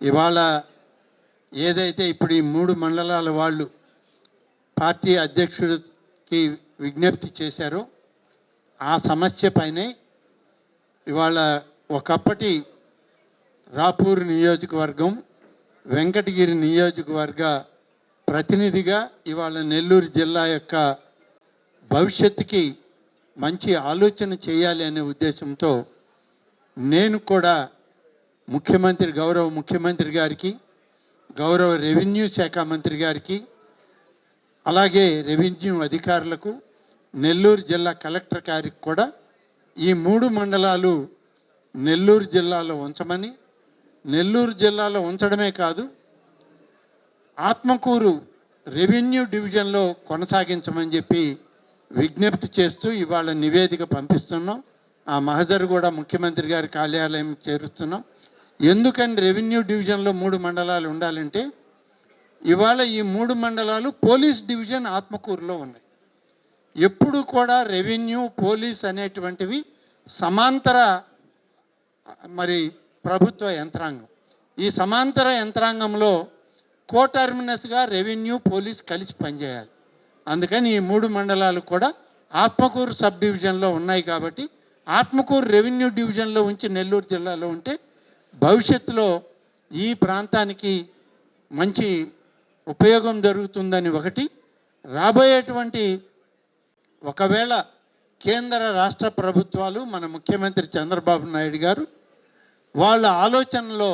ఇవాళ ఏదైతే ఇప్పుడు ఈ మూడు మండలాల వాళ్ళు పార్టీ అధ్యక్షుడికి విజ్ఞప్తి చేశారో ఆ సమస్య పైనే ఇవాళ ఒకప్పటి రాపూర్ నియోజకవర్గం వెంకటగిరి నియోజకవర్గ ప్రతినిధిగా ఇవాళ నెల్లూరు జిల్లా యొక్క భవిష్యత్తుకి మంచి ఆలోచన చేయాలి అనే ఉద్దేశంతో నేను కూడా ముఖ్యమంత్రి గౌరవ ముఖ్యమంత్రి గారికి గౌరవ రెవెన్యూ శాఖ మంత్రి గారికి అలాగే రెవెన్యూ అధికారులకు నెల్లూరు జిల్లా కలెక్టర్ గారికి కూడా ఈ మూడు మండలాలు నెల్లూరు జిల్లాలో ఉంచమని నెల్లూరు జిల్లాలో ఉంచడమే కాదు ఆత్మకూరు రెవెన్యూ డివిజన్లో కొనసాగించమని చెప్పి విజ్ఞప్తి చేస్తూ ఇవాళ నివేదిక పంపిస్తున్నాం. ఆ మహజర్ కూడా ముఖ్యమంత్రి గారి కార్యాలయం చేరుస్తున్నాం. ఎందుకని రెవెన్యూ డివిజన్లో మూడు మండలాలు ఉండాలంటే ఇవాళ ఈ మూడు మండలాలు పోలీస్ డివిజన్ ఆత్మకూరులో ఉన్నాయి. ఎప్పుడు కూడా రెవెన్యూ పోలీస్ అనేటువంటివి సమాంతర మరి ప్రభుత్వ యంత్రాంగం. ఈ సమాంతర యంత్రాంగంలో కో టర్మినస్గా రెవెన్యూ పోలీస్ కలిసి పనిచేయాలి. అందుకని ఈ మూడు మండలాలు కూడా ఆత్మకూరు సబ్ డివిజన్లో ఉన్నాయి కాబట్టి ఆత్మకూరు రెవెన్యూ డివిజన్లో ఉంచి నెల్లూరు జిల్లాలో ఉంటే భవిష్యత్తులో ఈ ప్రాంతానికి మంచి ఉపయోగం జరుగుతుందని ఒకటి. రాబోయేటువంటి ఒకవేళ కేంద్ర రాష్ట్ర ప్రభుత్వాలు మన ముఖ్యమంత్రి చంద్రబాబు నాయుడు గారు వాళ్ళ ఆలోచనలో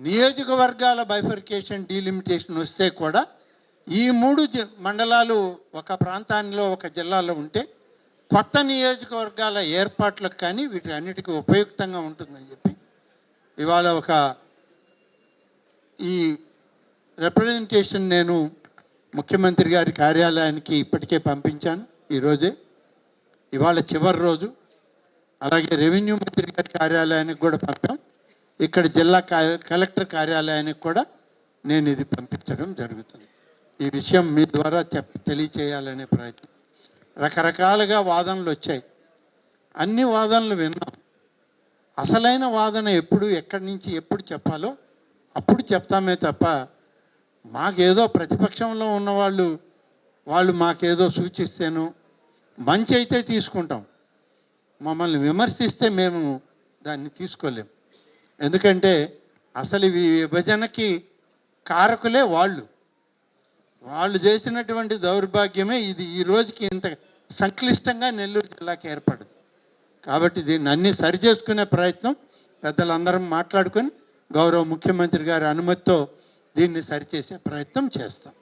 నియోజకవర్గాల బైఫర్కేషన్ డీలిమిటేషన్ వస్తే కూడా ఈ మూడు మండలాలు ఒక ప్రాంతాల్లో ఒక జిల్లాలో ఉంటే కొత్త నియోజకవర్గాల ఏర్పాట్లకు కానీ వీటి అన్నిటికీ ఉపయుక్తంగా ఉంటుందని చెప్పి ఇవాళ ఒక ఈ రిప్రజెంటేషన్ నేను ముఖ్యమంత్రి గారి కార్యాలయానికి ఇప్పటికే పంపించాను ఈరోజే. ఇవాళ చివరి రోజు. అలాగే రెవెన్యూ మంత్రి గారి కార్యాలయానికి కూడా పంపాం. ఇక్కడ జిల్లా కలెక్టర్ కార్యాలయానికి కూడా నేను ఇది పంపించడం జరుగుతుంది. ఈ విషయం మీ ద్వారా చెప్ తెలియచేయాలనే ప్రయత్నం. రకరకాలుగా వాదనలు వచ్చాయి. అన్ని వాదనలు విన్నాం. అసలైన వాదన ఎప్పుడు ఎక్కడి నుంచి ఎప్పుడు చెప్పాలో అప్పుడు చెప్తామే తప్ప మాకేదో ప్రతిపక్షంలో ఉన్నవాళ్ళు వాళ్ళు మాకేదో సూచిస్తేను మంచి అయితే తీసుకుంటాం. మమ్మల్ని విమర్శిస్తే మేము దాన్ని తీసుకోలేం. ఎందుకంటే అసలు ఈ విభజనకి కారకులే వాళ్ళు. వాళ్ళు చేసినటువంటి దౌర్భాగ్యమే ఇది ఈ రోజుకి ఇంత సంక్లిష్టంగా నెల్లూరు జిల్లాకి ఏర్పడింది. కాబట్టి దీన్ని అన్ని సరిచేసుకునే ప్రయత్నం పెద్దలందరం మాట్లాడుకొని గౌరవ ముఖ్యమంత్రి గారి అనుమతితో దీన్ని సరిచేసే ప్రయత్నం చేస్తాం.